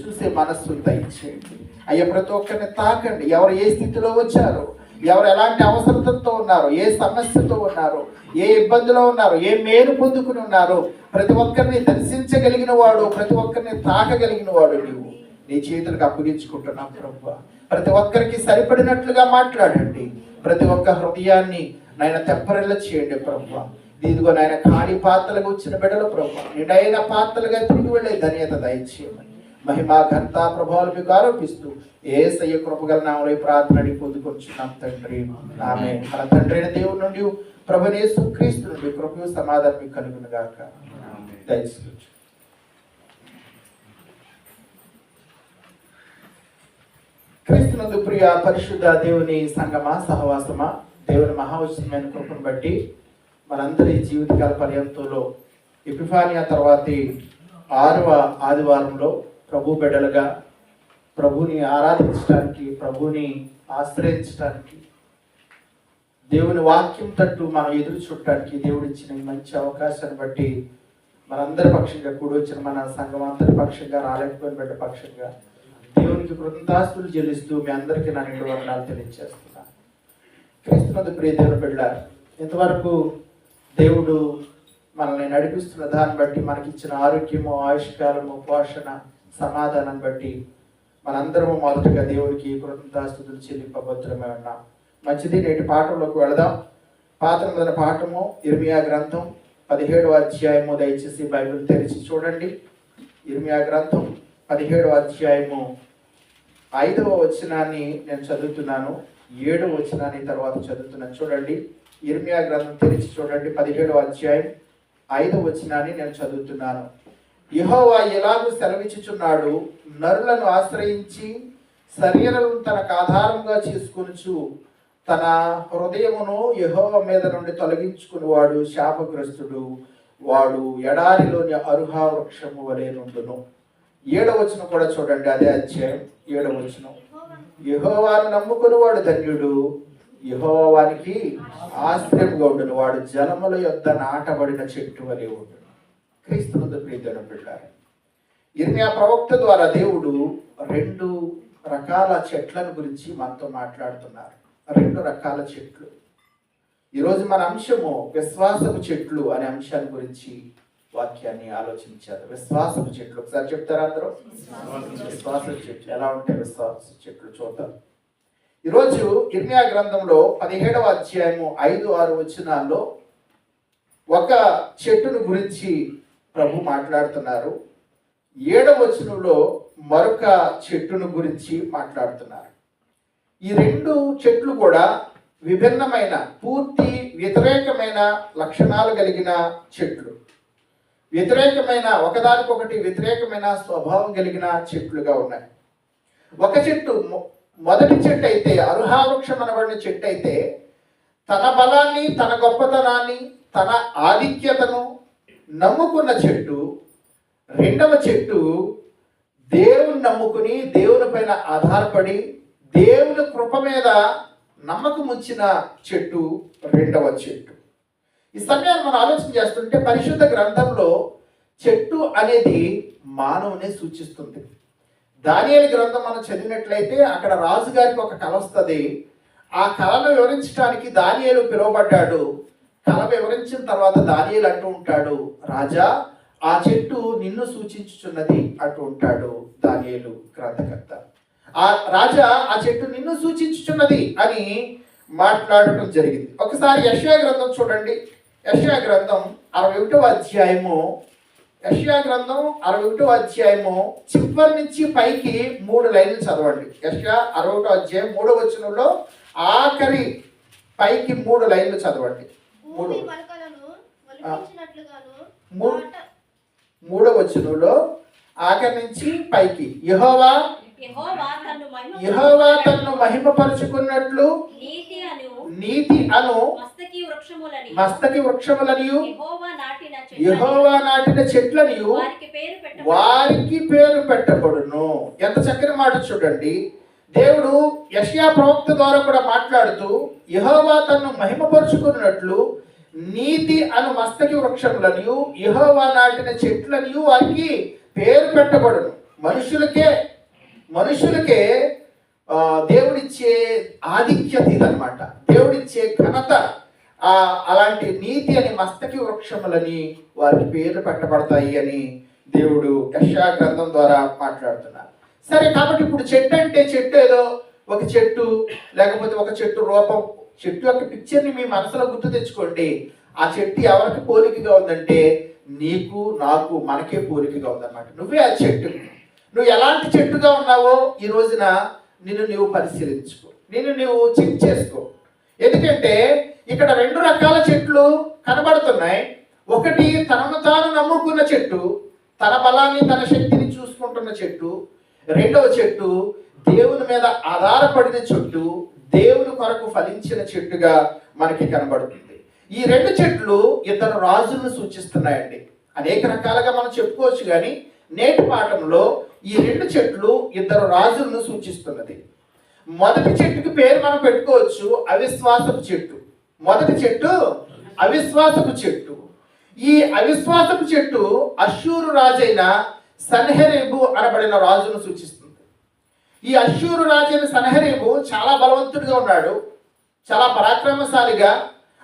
చూసే మనస్సు దయచేయండి అయ్యా ప్రతి ఒక్కరిని తాకండి. ఎవరు ఏ స్థితిలో వచ్చారు ఎవరు ఎలాంటి అవసరతతో ఉన్నారు ఏ సమస్యతో ఉన్నారు ఏ ఇబ్బందిలో ఉన్నారు ఏ మేలు పొందుకుని ఉన్నారు ప్రతి ఒక్కరిని దర్శించగలిగిన వాడు ప్రతి ఒక్కరిని తాకగలిగిన వాడు నీవు. నీ చేతులకు అప్పగించుకుంటున్నాం ప్రభు. ప్రతి ఒక్కరికి సరిపడినట్లుగా మాట్లాడండి. ప్రతి ఒక్క హృదయాన్ని నాయన తెప్పరెళ్ళ చేయండి ప్రభు. ఇదిగో నాయన ఖాళీ పాత్రలుగా వచ్చిన బిడ్డలు ప్రభు. నిండైన పాత్రలుగా తిరిగి వెళ్ళే ధన్యత దయచేయమని. మహిమా ఘనత ప్రభావాలు మీకు ఆరోపిస్తూ ఏ సయ్య కృపగల నామలో ఈ ప్రార్థన అడిగి పొందుకొచ్చున్నాం తండ్రి. ఆమె మన తండ్రి అయిన దేవుడి నుండి ప్రభునేసు క్రీస్తు నుండి కృపయు సమాధానం మీకు కలుగును గాక. దయచేసి. క్రీస్తునందు ప్రియ పరిశుద్ధ దేవుని సంగమా సహవాసమా దేవుని మహావశ్యమైన కృపను బట్టి మనందరి జీవితకాల పర్యంతంలో ఎపిఫానియా తర్వాతి ఆరవ ఆదివారంలో ప్రభు బిడ్డలుగా ప్రభుని ఆరాధించడానికి ప్రభుని ఆశ్రయించడానికి దేవుని వాక్యం తట్టు మనం ఎదురు చూడటానికి దేవుడు ఇచ్చిన మంచి అవకాశాన్ని బట్టి మనందరి పక్షంగా కూడి వచ్చిన మన సంఘం అందరి పక్షంగా రాలేకపోయిన బిడ్డ పక్షంగా దేవునికి కృతజ్ఞతాస్తులు చెల్లిస్తూ మీ అందరికీ నా నిండు వర్ణాలు తెలియజేస్తున్నా క్రీస్తునందు ప్రియ దేవుని బిడ్డ ఇంతవరకు దేవుడు మనల్ని నడిపిస్తున్న దాన్ని బట్టి మనకిచ్చిన ఆరోగ్యము ఆయుష్కాలము పోషణ సమాధానం బట్టి మనందరము మొదటగా దేవుడికి కృతజ్ఞతాస్తుతులు చెల్లింపబద్ధులమే ఉన్నాం మంచిది నేటి పాఠంలోకి వెళదాం. పాత్ర మొదటి పాఠము ఇర్మియా గ్రంథం పదిహేడవ అధ్యాయము. దయచేసి బైబిల్ తెరిచి చూడండి. ఇర్మియా గ్రంథం పదిహేడవ అధ్యాయము. ఐదవ వచనాన్ని నేను చదువుతున్నాను. ఏడవ వచనాన్ని తర్వాత చదువుతున్నాను. చూడండి. ఇర్మియా గ్రంథం తెరిచి చూడండి. పదిహేడవ అధ్యాయం ఐదవ వచనాన్ని నేను చదువుతున్నాను. యహోవా ఎలాగూ సెలవిచ్చుచున్నాడు నరులను ఆశ్రయించి శరీరం తనకు ఆధారంగా చేసుకొనుచు తన హృదయమును యహోవ మీద నుండి తొలగించుకునేవాడు శాపగ్రస్తుడు. వాడు ఎడారిలోని అరుహా వృక్షము వలె నుండును. ఏడవచనం కూడా చూడండి అదే అధ్యాయం ఏడవచనం యహోవాను నమ్ముకుని వాడు ధన్యుడు యహోవానికి ఆశ్రయంగా ఉండును. వాడు జలముల యొక్క నాటబడిన చెట్టు వలె ఉండును. క్రీస్తునందు ప్రీతులను పెట్టారు ఇర్మియా ప్రవక్త ద్వారా దేవుడు రెండు రకాల చెట్లను గురించి మనతో మాట్లాడుతున్నారు. రెండు రకాల చెట్లు. ఈరోజు మన అంశము విశ్వాసపు చెట్లు అనే అంశాన్ని గురించి వాక్యాన్ని ఆలోచించారు విశ్వాసపు చెట్లు. ఒకసారి చెప్తారా అందరూ? విశ్వాసపు చెట్లు. ఎలా ఉంటాయి విశ్వాస చెట్లు చూద్దాం. ఈరోజు ఇర్మియా గ్రంథంలో పదిహేడవ అధ్యాయము ఐదు ఆరు వచనాల్లో ఒక చెట్టును గురించి ప్రభు మాట్లాడుతున్నారు. ఏడవ వచనంలో మరొక చెట్టును గురించి మాట్లాడుతున్నారు. ఈ రెండు చెట్లు కూడా విభిన్నమైన పూర్తి వ్యతిరేకమైన లక్షణాలు కలిగిన చెట్లు. వ్యతిరేకమైన ఒకదానికొకటి వ్యతిరేకమైన స్వభావం కలిగిన చెట్లుగా ఉన్నాయి. ఒక చెట్టు మొ- మొదటి చెట్టు అయితే అరుహావృక్షం అనబడిన చెట్టు అయితే తన బలాన్ని తన గొప్పతనాన్ని తన ఆధిక్యతను నమ్ముకున్న చెట్టు రెండవ చెట్టు దేవుని నమ్ముకుని దేవుని పైన ఆధారపడి దేవుని కృప మీద నమ్మకం ఉంచిన చెట్టు రెండవ చెట్టు. ఈ సమయాన్ని మనం ఆలోచన చేస్తుంటే పరిశుద్ధ గ్రంథంలో చెట్టు అనేది మానవుని సూచిస్తుంది. దానియేలు గ్రంథం మనం చదివినట్లయితే అక్కడ రాజుగారికి ఒక కళ వస్తుంది. ఆ కళను వివరించడానికి దానియేలు పిలువబడ్డాడు. కళ వివరించిన తర్వాత దానియలు అంటూ ఉంటాడు రాజా ఆ చెట్టు నిన్ను సూచించుచున్నది అంటూ ఉంటాడు దానియలు గ్రంథకర్త. ఆ రాజా ఆ చెట్టు నిన్ను సూచించుచున్నది అని మాట్లాడటం జరిగింది. ఒకసారి యశ్యా గ్రంథం చూడండి. యశ్యా గ్రంథం అరవై ఒకటో అధ్యాయము. యశ్యా గ్రంథం అరవై ఒకటో అధ్యాయము చివరి నుంచి పైకి మూడు లైన్లు చదవండి. యశ్యా అరవై ఒకటో అధ్యాయం మూడో వచనంలో ఆఖరి పైకి మూడు లైన్లు చదవండి. మూడు భూమి మొలకలను మొలిపించినట్లుగాను మూ- తోట- మూడో వచనంలో ఆఖరి నుంచి పైకి యెహోవా యెహోవా తన్ను మహిమపరుచుకున్నట్లు నీతి అను నీతి అను మస్తకి వృక్షములని మస్తకి వృక్షములనియు యెహోవా నాటిన చెట్లనియు వారికి పేరు పెట్ట వారికి పేరు పెట్టబడును. ఎంత చక్కని మాట చూడండి. దేవుడు యష్యా ప్రవక్త ద్వారా కూడా మాట్లాడుతూ యెహోవా తన్ను మహిమపరుచుకున్నట్లు నీతి అను మస్తకి వృక్షములనియు యెహోవా నాటిన చెట్లనియు వారికి పేరు పెట్టబడును. మనుషులకే మనుషులకే దేవుడిచ్చే ఆధిక్యత ఇదనమాట దేవుడిచ్చే ఘనత అలాంటి నీతి అని మస్తకి వృక్షములని వారికి పేర్లు పెట్టబడతాయి అని దేవుడు యశా గ్రంథం ద్వారా మాట్లాడుతున్నారు. సరే కాబట్టి ఇప్పుడు చెట్టు అంటే చెట్టు ఏదో? ఒక చెట్టు లేకపోతే ఒక చెట్టు రూపం చెట్టు యొక్క పిక్చర్ని మీ మనసులో గుర్తు తెచ్చుకోండి. ఆ చెట్టు ఎవరికి పోలికగా ఉందంటే నీకు నాకు మనకే పోలికగా ఉందన్నమాట. నువ్వే ఆ చెట్టు. నువ్వు ఎలాంటి చెట్టుగా ఉన్నావో ఈ రోజున నిన్ను నువ్వు పరిశీలించుకో. నిన్ను నువ్వు చెక్ చేసుకో. ఎందుకంటే ఇక్కడ రెండు రకాల చెట్లు కనబడుతున్నాయి. ఒకటి తనను తాను నమ్ముకున్న చెట్టు తన బలాన్ని తన శక్తిని చూసుకుంటున్న చెట్టు. రెండవ చెట్టు దేవుని మీద ఆధారపడిన చెట్టు దేవుని కొరకు ఫలించిన చెట్టుగా మనకి కనబడుతుంది. ఈ రెండు చెట్లు ఇద్దరు రాజులను సూచిస్తున్నాయండి. అనేక రకాలుగా మనం చెప్పుకోవచ్చు కానీ నేటి పాఠంలో ఈ రెండు చెట్లు ఇద్దరు రాజులను సూచిస్తున్నది. మొదటి చెట్టుకి పేరు మనం పెట్టుకోవచ్చు అవిశ్వాసపు చెట్టు. మొదటి చెట్టు అవిశ్వాసపు చెట్టు. ఈ అవిశ్వాసపు చెట్టు అశూరు రాజైన సన్హెరేబు అనబడిన రాజును సూచిస్తుంది. ఈ అశ్షూరు రాజైన సన్హెరేబు చాలా బలవంతుడిగా ఉన్నాడు. చాలా పరాక్రమశాలిగా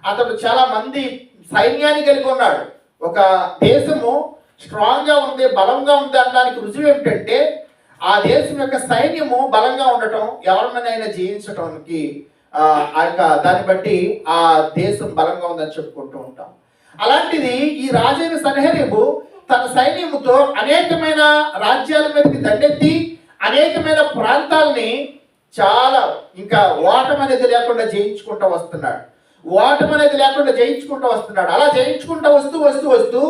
అతడు చాలా మంది సైన్యాన్ని కలిగి ఉన్నాడు. ఒక దేశము స్ట్రాంగ్గా ఉంది బలంగా ఉంది అనడానికి రుజువు ఏమిటంటే ఆ దేశం యొక్క సైన్యము బలంగా ఉండటం ఎవరినైనా జయించడానికి ఆ యొక్క దాన్ని బట్టి ఆ దేశం బలంగా ఉందని చెప్పుకుంటూ ఉంటాం. అలాంటిది ఈ రాజైన సన్హెరేబు తన సైన్యముతో అనేకమైన రాజ్యాల మీదకి దండెత్తి అనేకమైన ప్రాంతాలని చాలా ఇంకా ఓటం అనేది లేకుండా జయించుకుంటూ వస్తున్నాడు. ఓటం అనేది లేకుండా జయించుకుంటూ వస్తున్నాడు. అలా జయించుకుంటూ వస్తూ వస్తూ వస్తూ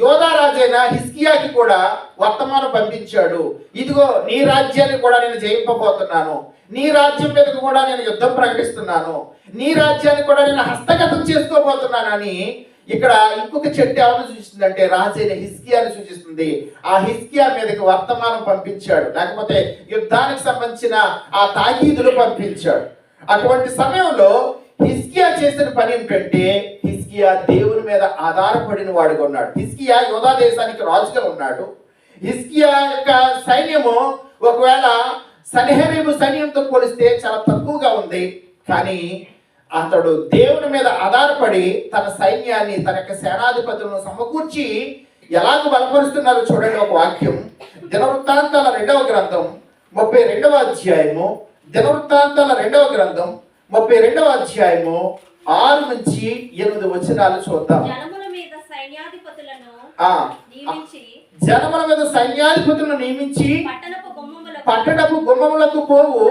యోధారాజైన హిస్కియాకి కూడా వర్తమానం పంపించాడు. ఇదిగో నీ రాజ్యాన్ని కూడా నేను జయింపబోతున్నాను. నీ రాజ్యం మీదకు కూడా నేను యుద్ధం ప్రకటిస్తున్నాను. నీ రాజ్యాన్ని కూడా నేను హస్తగతం చేసుకోబోతున్నానని ఇక్కడ ఇంకొక చెట్టు ఎవరిని సూచిస్తుందంటే రాజైన హిస్కియాని సూచిస్తుంది. ఆ హిస్కియా మీదకి వర్తమానం పంపించాడు. లేకపోతే యుద్ధానికి సంబంధించిన ఆ తాకీదులు పంపించాడు. అటువంటి సమయంలో హిస్కియా చేసిన పని ఏంటంటే హిస్కియా దేవుని మీద ఆధారపడిన వాడుగా ఉన్నాడు. హిస్కియా యోధా దేశానికి రాజుగా ఉన్నాడు. హిస్కియా యొక్క సైన్యము ఒకవేళ సన్హెరీబు సైన్యంతో పోలిస్తే చాలా తక్కువగా ఉంది. కానీ అతడు దేవుని మీద ఆధారపడి తన సైన్యాన్ని తన యొక్క సేనాధిపతులను సమకూర్చి ఎలాగ బలపరుస్తున్నారో చూడండి ఒక వాక్యం. దినవృత్తాంతాల రెండవ గ్రంథం ముప్పై రెండవ అధ్యాయము. దినవృత్తాంతాల రెండవ గ్రంథం ముప్పై రెండవ అధ్యాయము ఆరు నుంచి ఎనిమిది వచనాలు చూద్దాం. జనముల మీద సైన్యాధిపతులను నియమించి పట్టణపు గుమ్మములకు పోవు.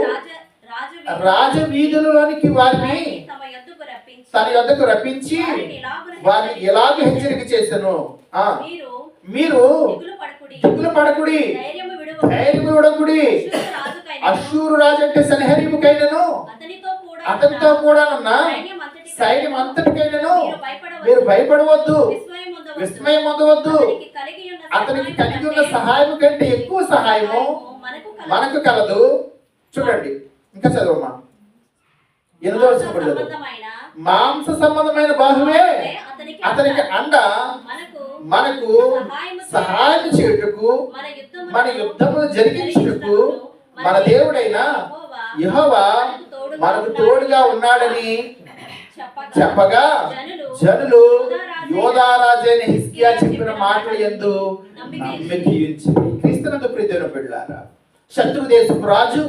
రాజవీధులలోనికి వారిని తన యొద్దకు రప్పించి వారిని ఎలాగ హెచ్చరిక చేశాను. మీరు దిగులు పడకుడి. ధైర్యము రాజుకైన అశ్షూరు రాజు అంటే సన్హరీముకైనను. అతనితో కూడా కూడానున్న. సైన్యం అంతటికైనను. మీరు భయపడవద్దు. విస్మయం పొందవద్దు. అతనికి కలిగి ఉన్న సహాయం కంటే ఎక్కువ సహాయము. మనకు కలదు. చూడండి. ఇంకా చదవమ్మా. ఎనిమిదో చదువు సంబంధమైన మాంస సంబంధమైన బాహువే. అతనికి అండ. మనకు సహాయం చేయుటకు మన యుద్ధమును యుద్ధమును జరిగించుటకు మన దేవుడైన యెహోవా మనకు తోడుగా ఉన్నాడని చెప్పగా జనులు యోధారాజైన హిస్కియా చెప్పిన మాటలు ఎందు నమ్మికించి క్రీస్తునందు ప్రీతిన బిడ్డారా శత్రు దేశపు రాజు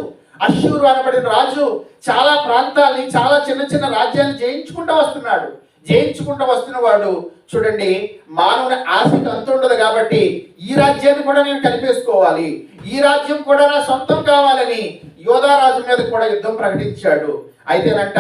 అశ్షూరు అనబడిన రాజు చాలా ప్రాంతాల్ని చాలా చిన్న చిన్న రాజ్యాన్ని జయించుకుంటూ వస్తున్నాడు. జయించుకుంటూ వస్తున్న వాడు చూడండి మానవుని ఆశకు అంత ఉండదు కాబట్టి ఈ రాజ్యాన్ని కూడా నేను కలిపేసుకోవాలి. ఈ రాజ్యం కూడా నా సొంతం కావాలని యోధారాజు మీద కూడా యుద్ధం ప్రకటించాడు. అయితేనంట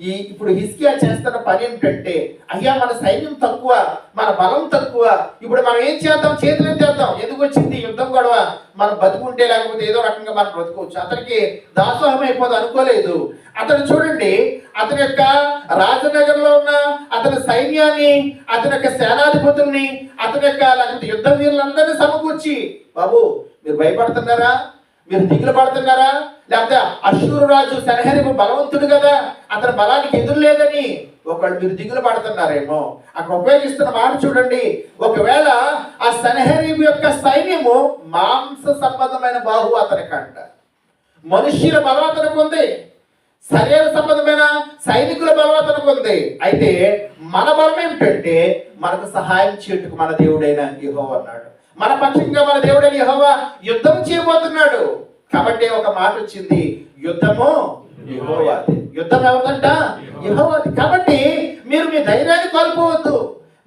ఈ ఇప్పుడు హిస్కియా చేస్తున్న పని ఏంటంటే అయ్యా మన సైన్యం తక్కువ మన బలం తక్కువ ఇప్పుడు మనం ఏం చేద్దాం? చేతులు ఏం చేద్దాం ఎందుకు వచ్చింది యుద్ధం గొడవ? మనం బతుకుంటే లేకపోతే ఏదో రకంగా మనం బ్రతుకోవచ్చు. అతనికి దాసోహం అయిపోదు అనుకోలేదు. అతను చూడండి అతని యొక్క రాజనగర్లో ఉన్న అతని సైన్యాన్ని అతని యొక్క సేనాధిపతుల్ని అతని యొక్క లేకపోతే యుద్ధ వీరులందరినీ సమకూర్చి బాబు మీరు భయపడుతున్నారా? మీరు దిగులు పడుతున్నారా? లేకపోతే అశ్వరు రాజు సనహరిపు బలవంతుడు కదా? అతని బలానికి ఎదురు లేదని ఒకళ్ళు మీరు దిగులు పడుతున్నారేమో. అక్కడ ఉపయోగిస్తున్న మాట చూడండి. ఒకవేళ ఆ సనహరీబు యొక్క సైన్యము మాంస సంబంధమైన బాహు అతని కంట మనుష్యుల బలం అతనికి ఉంది శరీర సంబంధమైన సైనికుల బలం అతనికి ఉంది అయితే మన బలం ఏమిటంటే మనకు సహాయం చేయటకు మన దేవుడైన యుహో అన్నాడు. మన పక్షంగా మన దేవుడైన యహోవా యుద్ధం చేయబోతున్నాడు. కాబట్టి ఒక మాట వచ్చింది యుద్ధము యెహోవాది. యుద్ధం ఎవరిదంట? యహోవాది. కాబట్టి మీరు మీ ధైర్యాన్ని కోల్పోవద్దు.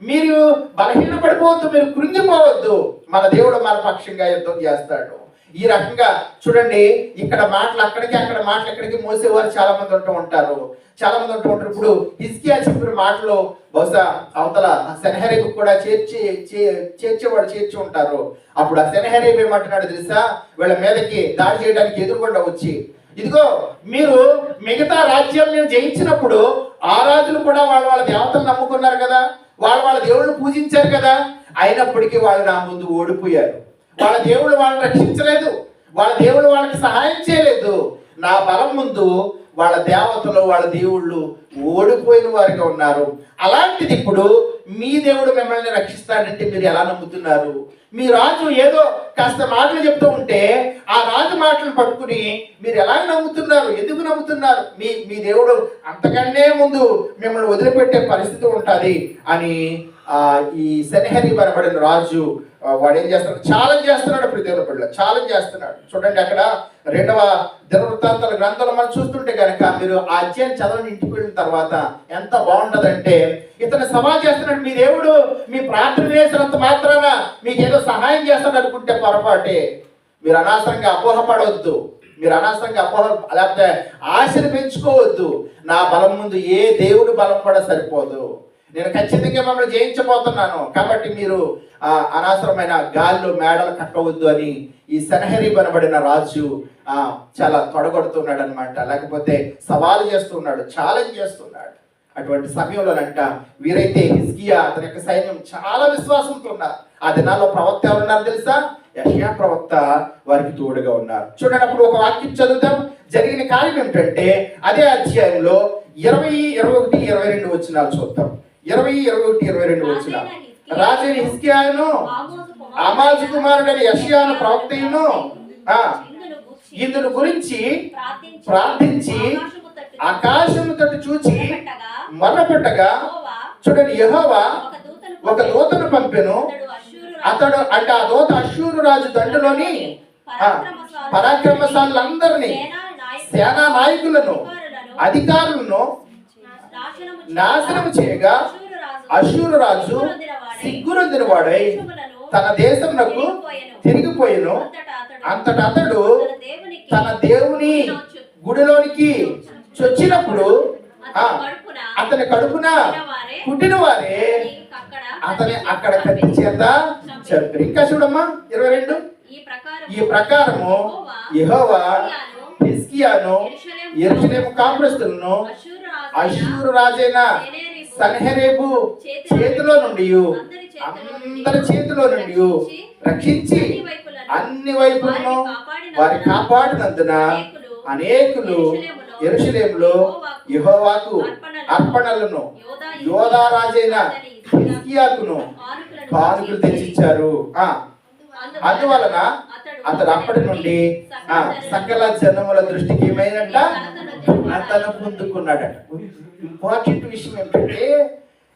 మీరు బలహీన పడిపోవద్దు మీరు కృంగిపోవద్దు. మన దేవుడు మన పక్షంగా యుద్ధం చేస్తాడు. ఈ రకంగా చూడండి ఇక్కడ మాటలు అక్కడికి అక్కడ మాటలు ఎక్కడికి మోసేవారు చాలా మంది ఉంటూ ఉంటారు. చాలా మంది ఉంటూ ఇప్పుడు హిస్కియా చెప్పిన మాటలు బహుశా అవతల శనహరేబు కూడా చేర్చి చే- చేర్చేవాడు చేర్చి ఉంటారు. అప్పుడు ఆ శనహరేబు ఏమంటున్నాడు తెలుసా? వీళ్ళ మీదకి దాడి చేయడానికి ఎదురుకుండా వచ్చి ఇదిగో మీరు మిగతా రాజ్యం నేను జయించినప్పుడు ఆ రాజులు కూడా వాళ్ళ వాళ్ళ దేవతలు నమ్ముకున్నారు కదా? వాళ్ళ వాళ్ళ దేవుళ్ళు పూజించారు కదా? అయినప్పటికీ వాళ్ళు నా ముందు ఓడిపోయారు. వాళ్ళ దేవుళ్ళు వాళ్ళని రక్షించలేదు. వాళ్ళ దేవుళ్ళు వాళ్ళకి సహాయం చేయలేదు. నా బలం ముందు వాళ్ళ దేవతలు వాళ్ళ దేవుళ్ళు ఓడిపోయిన వారిగా ఉన్నారు. అలాంటిది ఇప్పుడు మీ దేవుడు మిమ్మల్ని రక్షిస్తాడంటే మీరు ఎలా నమ్ముతున్నారు? మీ రాజు ఏదో కాస్త మాటలు చెప్తూ ఉంటే ఆ రాజు మాటలు పట్టుకుని మీరు ఎలా నమ్ముతున్నారు? ఎందుకు నమ్ముతున్నారు? మీ మీ దేవుడు అంతకన్నే ముందు మిమ్మల్ని వదిలిపెట్టే పరిస్థితి ఉంటుంది అని ఈ శనిహరి పరబడిన రాజు వాడు ఏం చేస్తున్నాడు? ఛాలెంజ్ చేస్తున్నాడు ఇప్పుడు దేవుని బిడ్డ ఛాలెంజ్ చేస్తున్నాడు. చూడండి అక్కడ రెండవ దినవృత్తాంతాల గ్రంథాలు మనం చూస్తుంటే కనుక మీరు ఆ అధ్యాయం చదవని ఇంటికి వెళ్ళిన తర్వాత ఎంత బాగుంటదంటే ఇతను సవాల్ చేస్తున్నాడు మీ దేవుడు మీ ప్రార్థన చేసినంత మాత్రాన మీకు ఏదో సహాయం చేస్తాడు అనుకుంటే పొరపాటే. మీరు అనవసరంగా అపోహపడవద్దు మీరు అనవసరంగా అపోహ లేకపోతే ఆశను పెంచుకోవద్దు. నా బలం ముందు ఏ దేవుడి బలం కూడా సరిపోదు. నేను ఖచ్చితంగా మిమ్మల్ని జయించబోతున్నాను. కాబట్టి మీరు ఆ అనవసరమైన గాల్లో మేడలు కట్టవద్దు అని ఈ సెనహరి అనబడిన రాజు ఆ చాలా తొడగొడుతున్నాడు అనమాట లేకపోతే సవాలు చేస్తున్నాడు ఛాలెంజ్ చేస్తున్నాడు. అటువంటి సమయంలోనంట వీరైతే హిస్కియా అతని యొక్క సైన్యం చాలా విశ్వాసంతో ఉన్నారు. ఆ దినాల్లో ప్రవక్త ఎవరున్నారు తెలుసా? యషయా ప్రవక్త వారికి తోడుగా ఉన్నారు. చూడండి అప్పుడు ఒక వాక్యం చదువుతాం జరిగిన కార్యం ఏమిటంటే అదే అధ్యాయంలో ఇరవై ఇరవై ఒకటి ఇరవై రెండు వచ్చినాలు చూద్దాం. ఇరవై ఇరవై ఒకటి ఇరవై రెండు వచ్చినాలు రాజైన హిస్కియాను ఆమాజు కుమారుడైన యషయాను ప్రవక్తయును ఇందును గురించి ప్రార్థించి ఆకాశము తట్టు చూచి మొర్రపెట్టగా చూడండి యెహోవా ఒక దూతను పంపెను. అతడు అంటే ఆ దూత అశ్షూరు రాజు దండులోని పరాక్రమశాలందరినీ సేనా నాయకులను అధికారులను నాశనం చేయగా అశూరు రాజు సిగ్గురొందిన వాడై తన దేశమునకు తిరిగిపోయాను. అంతట అతడు తన దేవుని గుడిలోనికి చొచ్చినప్పుడు ఆ, అతని కడుపున పుట్టిన వారే అతని అక్కడ కత్తి చేత చంపారు. ఇంకా చూడమ్మా ఇరవై రెండు. ఈ ప్రకారము యెహోవా హిస్కియాను ఎరుసలేము కాపురస్తులను అశ్షూరు రాజైన సన్హెరేబు చేతిలో నుండి అందరి చేతిలో నుండి రక్షించి అన్ని వైపులను వారి కాపాడినందున అనేకులు ఎరుషులేములో యెహోవాకు అర్పణలను యోధా రాజైన హిస్కియాకును కానుకలు తెచ్చిచ్చారు. ఆ అందువలన అతడు అప్పటి నుండి ఆ సకల జనముల దృష్టికి ఏమైందంట ఘనతను పొందుకున్నాడు ఇంపార్టెంట్ విషయం ఏంటంటే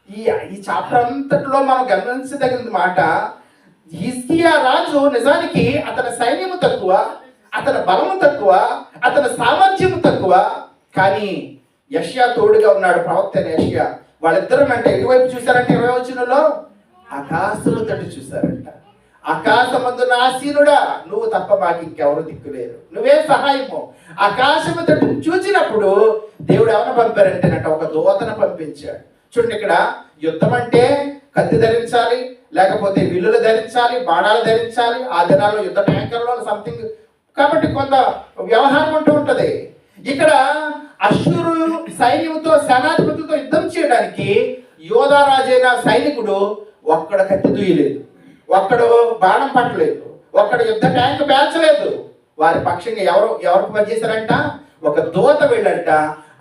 ఈ ఈ చాప్టర్ అంతట్లో మనం గమనించదగిన మాట హిస్కియా రాజు నిజానికి అతని సైన్యము తక్కువ అతని బలము తక్కువ అతని సామర్థ్యము తక్కువ కానీ యష్యా తోడుగా ఉన్నాడు ప్రవక్త యష్యా. వాళ్ళిద్దరం అంటే ఎటువైపు చూశారంటే ఇరవై వచ్చినలో ఆకాశము తట్టు చూశారంట. ఆకాశమందున ఆసీనుడా నువ్వు తప్ప మాకు ఇంకెవరు దిక్కులేరు. నువ్వే సహాయము. ఆకాశము తట్టు చూచినప్పుడు దేవుడు ఎవరిని పంపారంటేనట ఒక దూతను పంపించాడు. చూడండి ఇక్కడ యుద్ధం అంటే కత్తి ధరించాలి లేకపోతే విల్లులు ధరించాలి బాణాలు ధరించాలి ఆ దినాల్లో యుద్ధ ట్యాంకర్లో సంథింగ్ కాబట్టి కొంత వ్యవహారం ఉంటూ ఉంటుంది. ఇక్కడ అశ్వరు సైన్యంతో సేనాధిపతితో యుద్ధం చేయడానికి యోధారాజైన సైనికుడు ఒక్కడ కత్తి దూయలేదు. ఒక్కడు బాణం పట్టలేదు ఒక్కడు యుద్ధ ట్యాంక్ పేల్చలేదు. వారి పక్షంగా ఎవరు ఎవరికి పనిచేశారంట? ఒక దూత వెళ్ళంట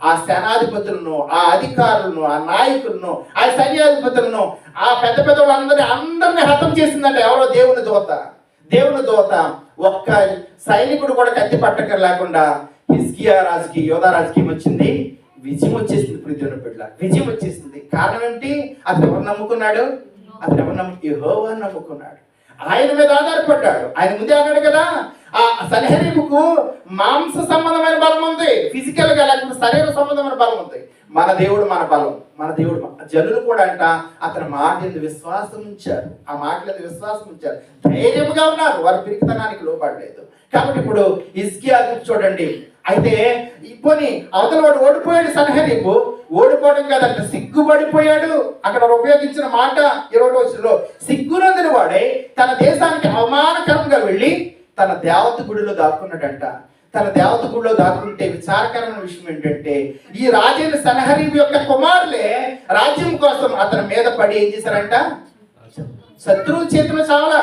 ఆ సేనాధిపతులను ఆ అధికారులను ఆ నాయకులను ఆ సైన్యాధిపతులను ఆ పెద్ద పెద్ద వాళ్ళందరినీ అందరినీ హతం చేసిందంట ఎవరో దేవుని దూత. దేవుని దూత ఒక్క సైనికుడు కూడా కత్తి పట్టక లేకుండా హిస్కియా రాజుకి యోధా రాజుకి వచ్చింది. విజయం వచ్చేసింది పృథ్వీని బిడ్డ విజయం వచ్చేసింది. కారణం ఏంటి? అతను ఎవరు నమ్ముకున్నాడు? అతను ఎవరు నమ్ము యెహోవా నమ్ముకున్నాడు ఆయన మీద ఆధారపడ్డాడు. ఆయన ముందే అన్నాడు కదా ఆ సలహరీపుకు మాంస సంబంధమైన బలం ఉంది. ఫిజికల్గా లేకపోతే శరీర సంబంధమైన బలం ఉంది. మన దేవుడు మన బలం మన దేవుడు జనులు కూడా అంట అతని మాట విశ్వాసం ఉంచారు. ఆ మాట మీద విశ్వాసం ఉంచారు. ధైర్యంగా ఉన్నారు. వారి పిరికితనానికి లోపడలేదు కాబట్టి ఇప్పుడు ఇస్కియా చూడండి. అయితే ఇప్పుడు అవతల వాడు ఓడిపోయాడు సన్హరీపు ఓడిపోవడం కాదంట సిగ్గుపడిపోయాడు. అక్కడ ఉపయోగించిన మాట ఇరవై రోజుల్లో సిగ్గునందిన వాడే తన దేశానికి అవమానకరంగా వెళ్ళి తన దేవత గుడిలో దాక్కున్నాడంట. తన దేవత గుడిలో దాక్కుంటే విచారకరమైన విషయం ఏంటంటే ఈ రాజైన సనహరీబు యొక్క కుమారులే రాజ్యం కోసం అతని మీద పడి ఏం చేశారంట? శత్రువు చేతిలో చాలా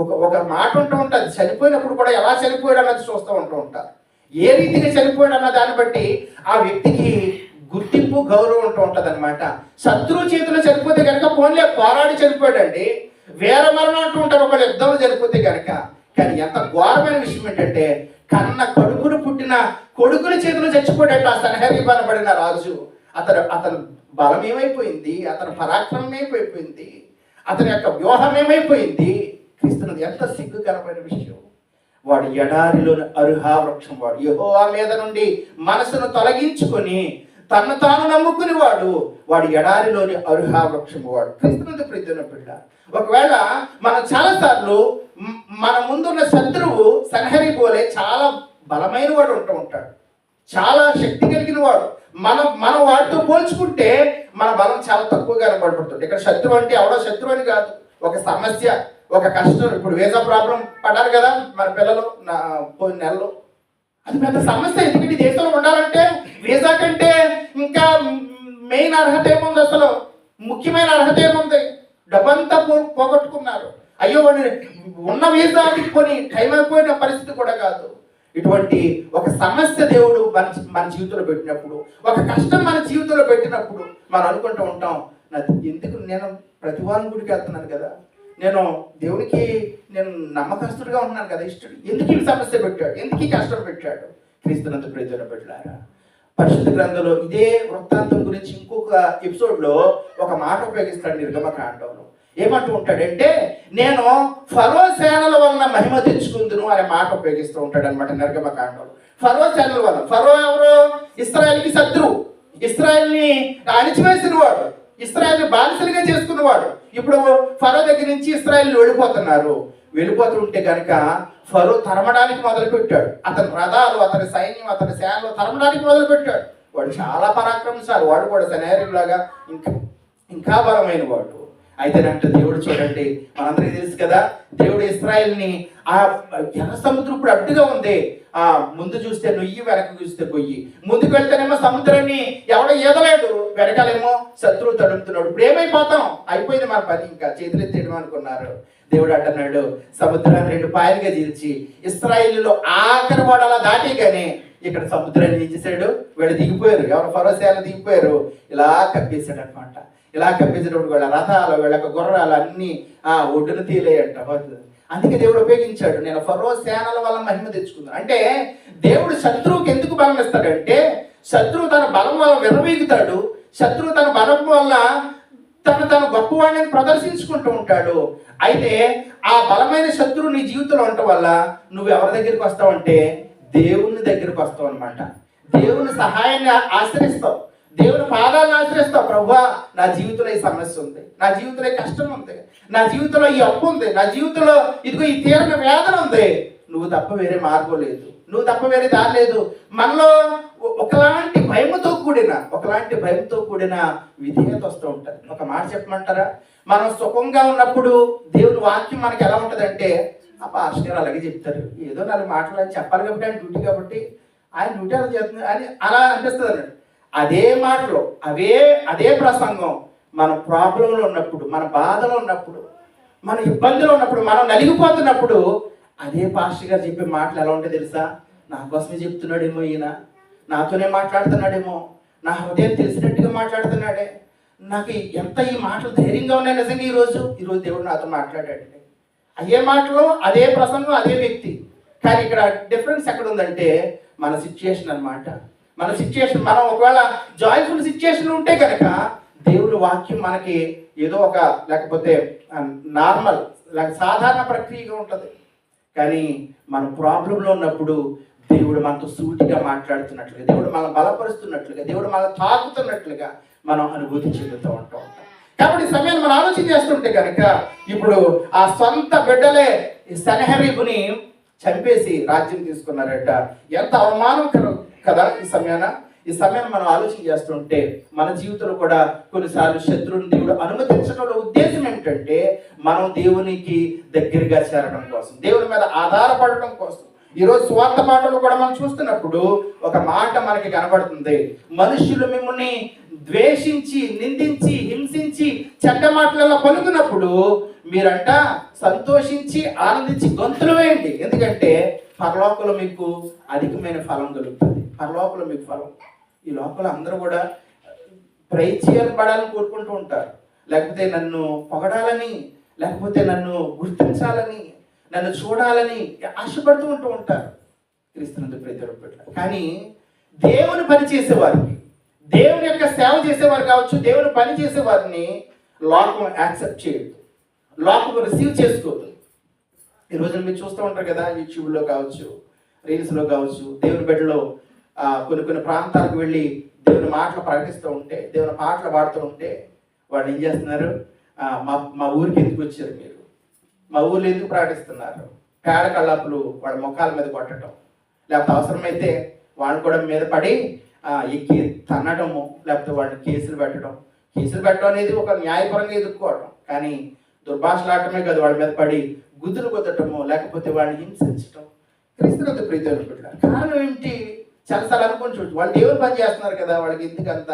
ఒక ఒక మాట ఉంటూ ఉంటుంది. చనిపోయినప్పుడు కూడా ఎలా చనిపోయాడు అన్నది చూస్తూ ఉంటూ ఉంటారు. ఏ రీతిగా చనిపోయాడు అన్న దాన్ని బట్టి ఆ వ్యక్తికి గుర్తింపు గౌరవం ఉంటూ ఉంటుంది అనమాట శత్రువు చేతిలో చనిపోతే కనుక పోన్లే పోరాడి చనిపోయాడండి. వేర మరణం అంటూ ఉంటారు ఒకళ్ళు యుద్ధంలో చనిపోతే కనుక కానీ ఎంత ఘోరమైన విషయం ఏంటంటే కన్న కొడుకును పుట్టిన కొడుకుల చేతిలో చచ్చిపోయాడు ఆ సన్హరీబ్ బలపడిన రాజు. అతను అతను బలం ఏమైపోయింది? అతని పరాక్రమం ఏమైపోయింది? అతని యొక్క వ్యూహం ఏమైపోయింది? క్రీస్తునది ఎంత సిగ్గుకరమైన విషయం. వాడు ఎడారిలోని అరుహా వృక్షం వాడు. యహోవా మీద నుండి మనసును తొలగించుకొని తను తాను నమ్ముకుని వాడు వాడు ఎడారిలోని అరుహా వృక్షం వాడు. క్రీస్తునందు ప్రీతిన బిడ్డ. ఒకవేళ మనం చాలాసార్లు మన ముందున్న శత్రువు సన్హరి పోలే చాలా బలమైన వాడు ఉంటూ ఉంటాడు. చాలా శక్తి కలిగిన వాడు. మనం మనం వాడితో పోల్చుకుంటే మన బలం చాలా తక్కువగా కనబడుతుంది ఇక్కడ శత్రువు అంటే ఎవడో శత్రువు అని కాదు. ఒక సమస్య. ఒక కష్టం. ఇప్పుడు వీసా ప్రాబ్లం పడ్డారు కదా. మన పిల్లలు నా పోయిన నెలలో. అది పెద్ద సమస్య. ఎందుకంటే దేశంలో ఉండాలంటే వీసా కంటే ఇంకా మెయిన్ అర్హత ఏముంది అసలు? ముఖ్యమైన అర్హత ఏముంది? డబ్బంతా పో పోగొట్టుకున్నారు. అయ్యో వాడు ఉన్న వీసా కొని టైం అయిపోయిన పరిస్థితి కూడా కాదు. ఇటువంటి ఒక సమస్య దేవుడు మన మన జీవితంలో పెట్టినప్పుడు ఒక కష్టం మన జీవితంలో పెట్టినప్పుడు మనం అనుకుంటూ ఉంటాం నాది ఎందుకు నేను ప్రతివారం గుడికి వెళ్తున్నాను కదా? నేను దేవునికి నేను నమ్మకస్తుడిగా ఉన్నాను కదా ఇష్టడు. ఎందుకు ఈ సమస్య పెట్టాడు? ఎందుకు ఈ కష్టం పెట్టాడు? క్రీస్తునంత ప్రయోజన పెట్టారా పరిశుద్ధ గ్రంథంలో ఇదే వృత్తాంతం గురించి ఇంకొక ఎపిసోడ్లో ఒక మాట ఉపయోగిస్తాడు నిర్గమకాండంలో ఏమంటూ ఉంటాడంటే నేను ఫరో సేనల వలన మహిమ తెచ్చుకుందును అనే మాట ఉపయోగిస్తూ ఉంటాడు అనమాట నిర్గమకాండంలో ఫరో సేనల వలన. ఫరో ఎవరు? ఇస్రాయల్కి శత్రువు. ఇస్రాయల్ని అణిచివేసిన వాడు. ఇస్రాయల్ బానిసలుగా చేసుకున్నవాడు. ఇప్పుడు ఫరో దగ్గర నుంచి ఇస్రాయల్ వెళ్ళిపోతున్నారు. వెళ్ళిపోతుంటే కనుక ఫరో తరమడానికి మొదలుపెట్టాడు. అతని రథాలు అతని సైన్యం అతని సేనలు తరమడానికి మొదలుపెట్టాడు. వాడు చాలా పరాక్రమశాలి. వాడు కూడా సనేరియం లాగా ఇంకా ఇంకా బలమైన వాడు. అయితేనంటే దేవుడు చూడండి మనందరికీ తెలుసు కదా దేవుడు ఇస్రాయల్ని ఆ జన సముద్రం ఇప్పుడు అడ్డుగా ఉంది. ఆ ముందు చూస్తే నుయ్యి వెనక చూస్తే గొయ్యి ముందుకు వెళ్తేనేమో సముద్రాన్ని ఎవడో ఈదలేడు వెనకాలేమో శత్రువు తడుపుతున్నాడు. ఇప్పుడు ఏమైపోతాం అయిపోయింది మన పని ఇంకా. చేతులెత్తేయడం అనుకున్నారు. దేవుడు అంటున్నాడు సముద్రాన్ని రెండు పాయలుగా చీల్చి ఇస్రాయిల్లో ఆఖరి వాడలా దాటి కానీ ఇక్కడ సముద్రాన్ని ఏం చేశాడు? వీళ్ళు దిగిపోయారు. ఎవరు ఫరోసేలా దిగిపోయారు? ఇలా కప్పేశాడు అనమాట ఇలా కప్పేసేటప్పుడు వీళ్ళ రథాలు వీళ్ళ గుర్రాలు అన్ని ఆ ఒడ్డున తీలేయంట. అందుకే దేవుడు ఉపయోగించాడు. నేను ఫరో సేనల వల్ల మహిమ తెచ్చుకున్నాను. అంటే దేవుడు శత్రువుకి ఎందుకు బలం ఇస్తాడంటే శత్రువు తన బలం వల్ల విరవీగుతాడు శత్రువు తన బలం వల్ల తను తన గొప్పవాడిని ప్రదర్శించుకుంటూ ఉంటాడు. అయితే ఆ బలమైన శత్రువు నీ జీవితంలో ఉండటం వల్ల నువ్వు ఎవరి దగ్గరికి వస్తావంటే దేవుని దగ్గరికి వస్తావు అనమాట దేవుని సహాయాన్ని ఆశ్రయిస్తావు. దేవుని పాదాలను ఆశ్రయిస్తావు. ప్రభా నా జీవితంలో ఈ సమస్య ఉంది. నా జీవితంలో ఈ కష్టం ఉంది. నా జీవితంలో ఈ అప్పు ఉంది. నా జీవితంలో ఇదిగో ఈ తీరని వేదన ఉంది. నువ్వు తప్ప వేరే మార్గం లేదు. నువ్వు తప్ప వేరే దారి లేదు. మనలో ఒకలాంటి భయముతో కూడిన ఒకలాంటి భయంతో కూడిన విధేయత వస్తూ ఉంటుంది. ఒక మాట చెప్పమంటారా? మనం సుఖంగా ఉన్నప్పుడు దేవుని వాక్యం మనకి ఎలా ఉంటుందంటే ఆ పాస్టర్ అలాగే చెప్తారు. ఏదో నాలుగు మాటలు చెప్పాలి కాబట్టి ఆయన డ్యూటీ కాబట్టి ఆయన డ్యూటీ అలా చేస్తుంది. అని అలా అనిపిస్తుంది. అన్నట్టు అదే మాటలు అవే అదే ప్రసంగం మన ప్రాబ్లంలో ఉన్నప్పుడు మన బాధలో ఉన్నప్పుడు మన ఇబ్బందిలో ఉన్నప్పుడు మనం నలిగిపోతున్నప్పుడు అదే పాస్టర్ గారు చెప్పే మాటలు ఎలా ఉంటాయి తెలుసా? నా కోసమే చెప్తున్నాడేమో ఈయన. నాతోనే మాట్లాడుతున్నాడేమో. నా హృదయం తెలిసినట్టుగా మాట్లాడుతున్నాడే. నాకు ఎంత ఈ మాటలు ధైర్యంగా ఉన్నాయి నిజంగా ఈరోజు ఈరోజు దేవుడు నాతో మాట్లాడాడు అయ్యే మాటలు అదే ప్రసంగం అదే వ్యక్తి. కానీ ఇక్కడ డిఫరెన్స్ ఎక్కడ ఉందంటే మన సిచ్యుయేషన్ అన్నమాట. మన సిచ్యుయేషన్ మనం ఒకవేళ జాయ్ఫుల్ సిచ్యుయేషన్ ఉంటే కనుక దేవుడి వాక్యం మనకి ఏదో ఒక లేకపోతే నార్మల్ లేక సాధారణ ప్రక్రియగా ఉంటుంది. కానీ మన ప్రాబ్లంలో ఉన్నప్పుడు దేవుడు మనతో సూటిగా మాట్లాడుతున్నట్లుగా దేవుడు మనం బలపరుస్తున్నట్లుగా దేవుడు మనం తాకుతున్నట్లుగా మనం అనుభూతి చెందుతూ ఉంటాం కాబట్టి ఈ సమయాన్ని మనం ఆలోచన చేస్తుంటే కనుక ఇప్పుడు ఆ సొంత బిడ్డలే ఈ చంపేసి రాజ్యం తీసుకున్నారట. ఎంత అవమానకరం. కదా ఈ సమయాన? ఈ సమయాన్ని మనం ఆలోచన చేస్తుంటే మన జీవితంలో కూడా కొన్నిసార్లు శత్రువుని దేవుడు అనుమతించడంలో ఉద్దేశం ఏమిటంటే మనం దేవునికి దగ్గరగా చేరడం కోసం దేవుని మీద ఆధారపడడం కోసం. ఈరోజు స్వార్థ మాటలు కూడా మనం చూస్తున్నప్పుడు ఒక మాట మనకి కనబడుతుంది. మనుషులు మిమ్మల్ని ద్వేషించి నిందించి హింసించి చెడ్డ మాటలలో పలుకున్నప్పుడు మీరంట సంతోషించి ఆనందించి గొంతులు వేయండి. ఎందుకంటే పరలోకంలో మీకు అధికమైన ఫలం కలుగుతుంది పరలోకంలో మీకు ఫలం. ఈ లోపల అందరూ కూడా ప్రై చేయబడాలని కోరుకుంటూ ఉంటారు. లేకపోతే నన్ను పొగడాలని లేకపోతే నన్ను గుర్తించాలని నన్ను చూడాలని ఆశపడుతూ ఉంటూ ఉంటారు. క్రీస్తునందు ప్రతి కానీ దేవుని పని చేసేవారికి దేవుని యొక్క సేవ చేసేవారు కావచ్చు దేవుని పని చేసేవారిని లోకం యాక్సెప్ట్ చేయదు. లోకం రిసీవ్ చేసుకోదు. ఈ రోజున మీరు చూస్తూ ఉంటారు కదా యూట్యూబ్లో కావచ్చు రీల్స్లో కావచ్చు దేవుని బిడ్డలో కొన్ని కొన్ని ప్రాంతాలకు వెళ్ళి దేవుని మాటలు ప్రకటిస్తూ ఉంటే దేవుని పాటలు పాడుతూ ఉంటే వాళ్ళు ఏం చేస్తున్నారు? మా మా ఊరికి ఎందుకు వచ్చారు మీరు? మా ఊర్లో ఎందుకు ప్రకటిస్తున్నారు? పేడ కళ్ళాపులు వాళ్ళ ముఖాల మీద కొట్టడం. లేకపోతే అవసరమైతే వాళ్ళు కూడా మీద పడి ఎక్కి తన్నడము లేకపోతే వాళ్ళని కేసులు పెట్టడం. కేసులు పెట్టడం అనేది ఒక న్యాయపరంగా ఎదుర్కోవడం. కానీ దుర్భాషలాటమే కాదు వాళ్ళ మీద పడి గుద్దులు కొట్టడము లేకపోతే వాళ్ళని హింసించటం క్రీస్తులతో ప్రీతి అనుకుంటున్నారు కారణం ఏంటి చాలాసార్లు అనుకుని చూడు వాళ్ళు దేవుని పని చేస్తున్నారు కదా వాళ్ళకి ఎందుకంత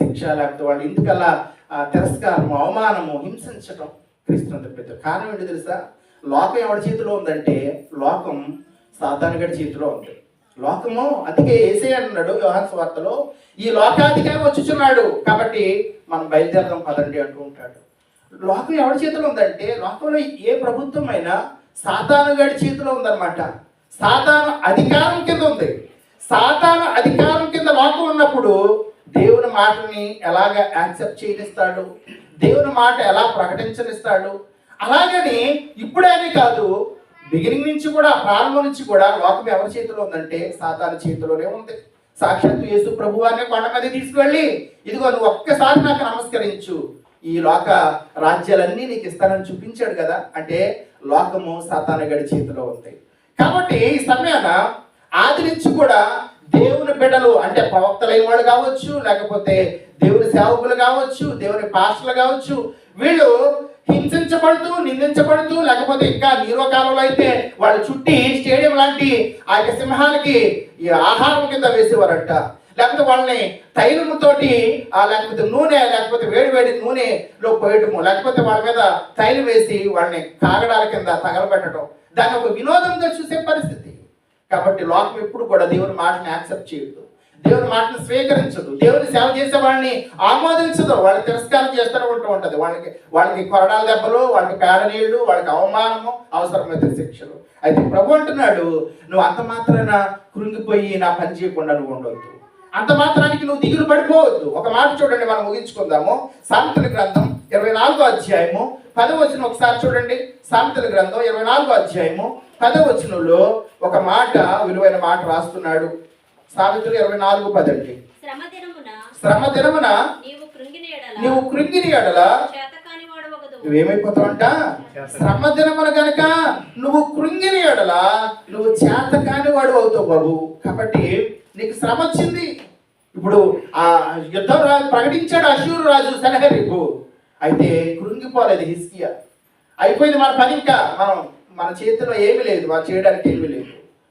శిక్ష లేకపోతే వాళ్ళు ఎందుకలా తిరస్కారము అవమానము హింసించటం క్రీస్తునంత ప్రీతి. కారణం ఏంటి తెలుసా? లోకం ఎవరి చేతిలో ఉందంటే లోకం సాధారణ గడి చేతిలో ఉంది లోకము అందుకే ఏసే అన్నాడు వ్యవహార స్వార్థలో ఈ లోకాధికారి వచ్చుచున్నాడు. కాబట్టి మనం బయలుదేరదాం పదండి అంటూ ఉంటాడు. లోకం ఎవరి చేతిలో ఉందంటే లోకంలో ఏ ప్రభుత్వం అయినా సాతాను గడి చేతిలో ఉందన్నమాట. సాతాను అధికారం కింద ఉంది. సాతాను అధికారం కింద లోకం ఉన్నప్పుడు దేవుని మాటని ఎలాగ యాక్సెప్ట్ చేయనిస్తాడు? దేవుని మాట ఎలా ప్రకటించనిస్తాడు? అలాగని ఇప్పుడేనే కాదు బిగినింగ్ నుంచి కూడా ప్రారంభం నుంచి కూడా లోకం ఎవరి చేతిలో ఉందంటే సాతాను చేతిలోనే ఉంది. సాక్షాత్తు యేసు ప్రభువాన్ని కొండ మీద తీసుకువెళ్ళి ఇదిగో నువ్వు ఒక్కసారి నాకు నమస్కరించు. ఈ లోక రాజ్యాలన్నీ నీకు ఇస్తానని చూపించాడు కదా. అంటే లోకము సాతాను గడి చేతిలో ఉంది. కాబట్టి ఈ సమయాన ఆది నుంచి కూడా దేవుని బిడ్డలు అంటే ప్రవక్తలైన వాళ్ళు కావచ్చు లేకపోతే దేవుని సేవకులు కావచ్చు దేవుని పాస్టర్లు కావచ్చు వీళ్ళు హింసించబడుతూ నిందించబడుతూ లేకపోతే ఇంకా నీరో కాలంలో అయితే వాళ్ళు చుట్టి స్టేడియం లాంటి ఆ యొక్క సింహాలకి ఈ ఆహారం కింద వేసేవారంట. లేకపోతే వాళ్ళని తైలముతోటి ఆ లేకపోతే నూనె లేకపోతే వేడి వేడి నూనెలో పోయటము లేకపోతే వాళ్ళ మీద తైలు వేసి వాళ్ళని కాగడాల కింద తగలబెట్టడం దాన్ని ఒక వినోదంగా చూసే పరిస్థితి. కాబట్టి లోకం ఎప్పుడు కూడా దేవుని మాటని యాక్సెప్ట్ చేయదు. దేవుని మాటను స్వీకరించదు. దేవుని సేవ చేసే వాళ్ళని ఆమోదించదు. వాళ్ళని తిరస్కారం చేస్తూనే ఉంటూ ఉంటుంది. వాళ్ళకి వాళ్ళకి కొరడాల దెబ్బలు వాళ్ళకి పేడనీళ్ళు వాళ్ళకి అవమానము అవసరమైతే శిక్షలు. అయితే ప్రభు అంటున్నాడు నువ్వు అంత మాత్రాన కృంగిపోయి నా పని చేయకుండా నువ్వు ఉండవద్దు అంత మాత్రానికి నువ్వు దిగులు పడిపోవద్దు. ఒక మాట చూడండి మనం ముగించుకుందాము. సామెతల గ్రంథం ఇరవై నాలుగో అధ్యాయము పదవచనం ఒకసారి చూడండి. సామెతల గ్రంథం ఇరవై నాలుగో అధ్యాయము పదవచనంలో ఒక మాట విలువైన మాట రాస్తున్నాడు. సామెతలు ఇరవై నాలుగు పదండి. శ్రమ దినమున నీవు కృంగిన ఎడల నువ్వేమైపోతావంట? శ్రమ దినమున గనక నువ్వు కృంగిని ఎడల నువ్వు చేత కాని వాడు అవుతావు బాబు. కాబట్టి నీకు శ్రమ వచ్చింది. ఇప్పుడు ఆ యుద్ధం రాజు ప్రకటించాడు అశూరు రాజు సెనహరీపు అయితే కృంగిపోలేదు హిస్కియా అయిపోయింది మన పని ఇంకా. మనం మన చేతిలో ఏమీ లేదు మనం చేయడానికి ఏమీ లేదు.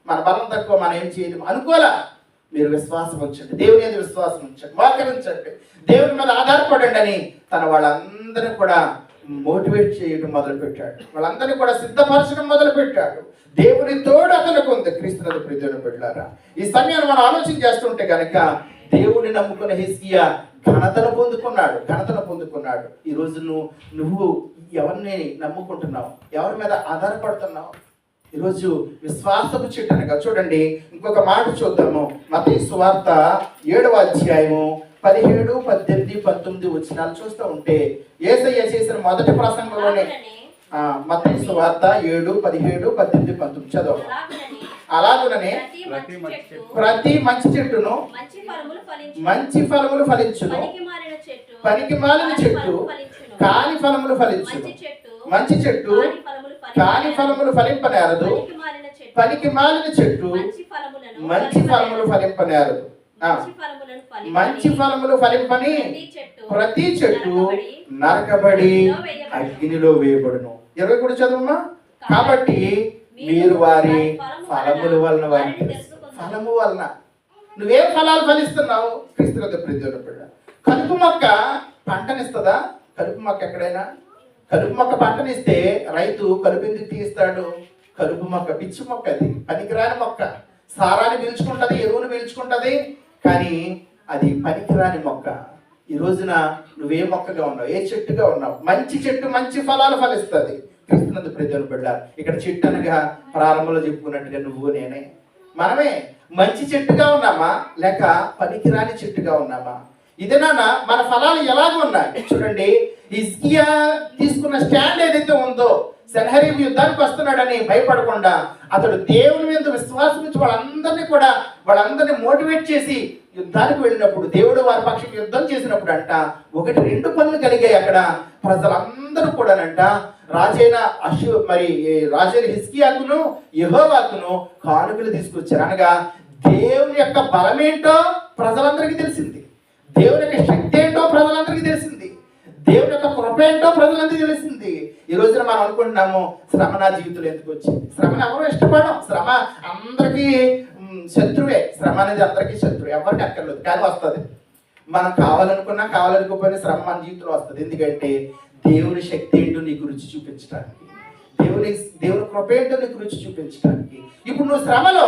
మన బలం తక్కువ మనం ఏం చేయలేము అనుకోలే మీరు విశ్వాసం ఉంచండి. దేవుని మీద విశ్వాసం ఉంచండి. మోకరించండి దేవుని మీద ఆధారపడండి అని తన వాళ్ళందరూ కూడా మోటివేట్ చేయడం మొదలుపెట్టాడు. వాళ్ళందరినీ కూడా సిద్ధపరచడం మొదలుపెట్టాడు. దేవుని తోడు అతనికి ఉంది. క్రీస్తునది ప్రీతిని పెట్టారా ఈ సమయాన్ని మనం ఆలోచన చేస్తుంటే కనుక దేవుని నమ్ముకున్న హిస్కియా ఘనతను పొందుకున్నాడు ఘనతను పొందుకున్నాడు. ఈ రోజు నువ్వు నువ్వు ఎవరిని నమ్ముకుంటున్నావు? ఎవరి మీద ఆధారపడుతున్నావు? ఈరోజు విశ్వాసపు చిట్టనగా చూడండి. ఇంకొక మాట చూద్దాము. మత సువార్త ఏడవ అధ్యాయము పదిహేడు పద్దెనిమిది పంతొమ్మిది వచ్చినాలు చూస్తూ ఉంటే ఏసయ్య చేసిన మొదటి ప్రసంగంలోనే మత సువార్త ఏడు పదిహేడు పద్దెనిమిది పంతొమ్మిది చదువు అలాగుననే ప్రతి మంచి చెట్టు ప్రతి మంచి చెట్టును మంచి ఫలములు ఫలించు మంచి ఫలములు ఫలించును. పనికి మాలిన చెట్టు. కాని ఫలములు ఫలించును. మంచి చెట్టు. మంచి చెట్టు. కాని ఫలములు ఫలింపనేరదు. పనికి మాలిన చెట్టు. మంచి ఫలములు ఫలింపనేరదు. మంచి ఫలములు ఫలింపని ప్రతి చెట్టు నరకబడి అగ్నిలో వేయబడును. ఇరవై కూడా చదువుమా కాబట్టి మీరు వారి ఫలముల వలన వారిని ఫలము వలన. నువ్వేం ఫలాలు ఫలిస్తున్నావు? క్రీస్తుగత ప్రతిలో బిడ్డ కలుపు మొక్క పంటనిస్తుందా? కలుపు మొక్క ఎక్కడైనా? కలుపు మొక్క పంటనిస్తే రైతు కలుపు ఎందుకు తీస్తాడు కలుపు మొక్క పిచ్చి మొక్క అది. పనికిరాని మొక్క. సారాన్ని పీల్చుకుంటది ఎరువును పీల్చుకుంటది. కానీ అది పనికిరాని మొక్క. ఈ రోజున నువ్వే మొక్కగా ఉన్నావు? ఏ చెట్టుగా ఉన్నావు? మంచి చెట్టు మంచి ఫలాలు ఫలిస్తుంది. క్రిస్తునందు ప్రజలు బిడ్డ ఇక్కడ చెట్టు అనగా ప్రారంభంలో చెప్పుకున్నట్టుగా నువ్వు నేనే. మనమే మంచి చెట్టుగా ఉన్నామా? లేక పనికిరాని చెట్టుగా ఉన్నామా? ఇదేనా మన ఫలాలు ఎలాగ ఉన్నాయి. చూడండి ఇస్కియా తీసుకున్న స్టాండ్ ఏదైతే ఉందో సెన్హరీం యుద్ధానికి వస్తున్నాడని భయపడకుండా అతడు దేవుని మీద విశ్వాసం ఉంచి వాళ్ళందరినీ కూడా వాళ్ళందరినీ మోటివేట్ చేసి యుద్ధానికి వెళ్ళినప్పుడు దేవుడు వారి పక్షం యుద్ధం చేసినప్పుడు అంట ఒకటి రెండు పనులు కలిగాయి అక్కడ. ప్రజలందరూ కూడానంట రాజైన అశు మరి రాజైన హిస్కియాకును యహోవాకును కానుకలు తీసుకొచ్చారు. అనగా దేవుని యొక్క బలమేంటో ప్రజలందరికీ తెలిసింది. దేవుని యొక్క శక్తి ఏంటో ప్రజలందరికీ తెలిసింది. దేవుని యొక్క కృప ఏంటో ప్రజలందరికీ తెలిసింది. ఈ రోజున మనం అనుకుంటున్నాము శ్రమ నా జీవితంలో ఎందుకు వచ్చింది? శ్రమను ఎవరు ఇష్టపడం శ్రమ అందరికీ శత్రువే. శ్రమ అనేది అందరికీ శత్రువు. ఎవరికి అక్కర్లేదు. కానీ వస్తుంది. మనం కావాలనుకున్నా కావాలనుకోకపోయినా శ్రమ మన జీవితంలో వస్తుంది. ఎందుకంటే దేవుని శక్తి ఏంటో నీకు రుచి చూపించడానికి. దేవుని దేవుని కృప ఏంటో నీకు రుచి చూపించడానికి. ఇప్పుడు నువ్వు శ్రమలో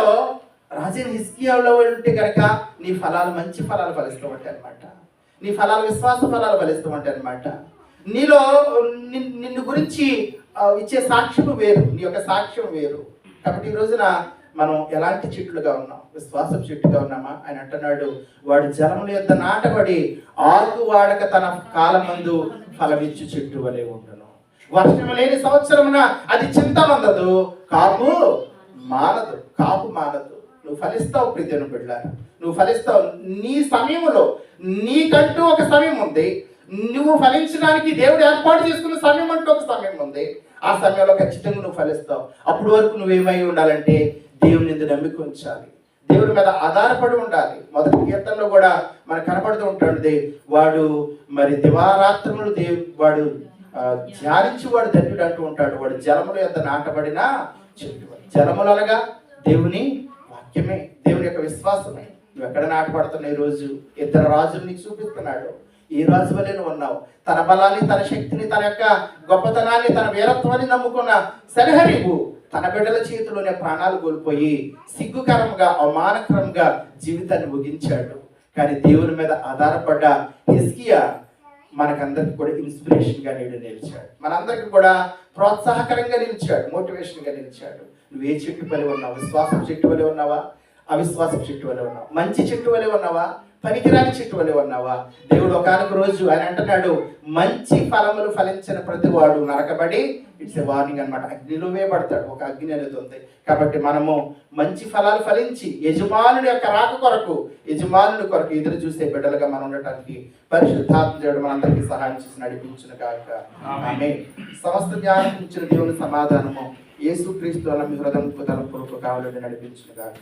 రాజైన హిస్కియాలో ఉంటే కనుక నీ ఫలాలు మంచి ఫలాలు ఫలిస్తూ ఉంటాయి అనమాట నీ ఫలాలు విశ్వాస ఫలాలు ఫలిస్తూ ఉంటాయి అనమాట నీలో నిన్ను గురించి ఇచ్చే సాక్ష్యం వేరు. నీ యొక్క సాక్ష్యం వేరు. కాబట్టి ఈ రోజున మనం ఎలాంటి చెట్లుగా ఉన్నాం? విశ్వాసం చెట్టుగా ఉన్నామా? ఆయన అంటున్నాడు వాడు జలముల యొక్క నాటబడి ఆకు వాడక తన కాలం మందు ఫలమిచ్చు చెట్టు వలె ఉండను. వర్షం లేని సంవత్సరమున అది చింత మందదు కాపు మానదు కాపు మానదు. నువ్వు ఫలిస్తావు ప్రీతిని బిడ్డారు నువ్వు ఫలిస్తావు. నీ సమయంలో నీకంటూ ఒక సమయం ఉంది. నువ్వు ఫలించడానికి దేవుడు ఏర్పాటు చేసుకున్న సమయం అంటూ ఒక సమయం ఉంది. ఆ సమయంలో ఖచ్చితంగా నువ్వు ఫలిస్తావు. అప్పుడు వరకు నువ్వేమై ఉండాలంటే దేవుని ఎందుకు నమ్మిక ఉంచాలి. దేవుడి మీద ఆధారపడి ఉండాలి. మొదటి కీర్తనలో కూడా మనకు కనపడుతూ ఉంటుంది. వాడు మరి దివారాత్రములు దేవు వాడు ధ్యానించి వాడు ధన్యుడు అంటూ ఉంటాడు. వాడు జలముల యొక్క నాటబడిన చెట్టు జలములు అనగా దేవుని వాక్యమే దేవుని యొక్క విశ్వాసమే. నువ్వు ఎక్కడ నాటపడుతున్నావు ఈ రోజు? ఇద్దరు రాజులు నీకు చూపిస్తున్నాడు. ఈ రాజు వలె నువ్వు ఉన్నావు. తన బలాన్ని తన శక్తిని తన యొక్క గొప్పతనాన్ని తన వీరత్వాన్ని నమ్ముకున్న సరిహరీవు తన బిడ్డల చేతిలోనే ప్రాణాలు కోల్పోయి సిగ్గుకరంగా అవమానకరంగా జీవితాన్ని ముగించాడు. కానీ దేవుని మీద ఆధారపడ్డ హిస్కియా మనకందరికి కూడా ఇన్స్పిరేషన్గా నేడు నిలిచాడు. మనందరికి కూడా ప్రోత్సాహకరంగా నిలిచాడు మోటివేషన్గా నిలిచాడు. నువ్వు ఏ చెట్టు వలె ఉన్నావు? విశ్వాసం చెట్టు వలె ఉన్నావా? అవిశ్వాసం చెట్టు వలె ఉన్నావా. మంచి చెట్టు వలె ఉన్నావా? పనికిరాని చెట్టు వలె ఉన్నావా? దేవుడు ఒకనొక రోజు ఆయన అంటున్నాడు మంచి ఫలములు ఫలించిన ప్రతి వాడు నరకబడి ఇట్స్ ఎ వార్నింగ్ అనమాట అగ్నిలో వేయబడతాడు. ఒక అగ్ని అనేది ఉంది. కాబట్టి మనము మంచి ఫలాలు ఫలించి యజమానుని యొక్క రాక కొరకు యజమానుని కొరకు ఎదురు చూసే బిడ్డలుగా మనం ఉండటానికి పరిశుద్ధాత్మ దేవుడు మనందరికీ సహాయం చేసి నడిపించిన కాక ఆమె సమస్త జ్ఞానం ఇచ్చిన దేవుని సమాధానము యేసు క్రీస్తు అన్న మీ హృదయం తలపులకు కావాలని నడిపించిన కాక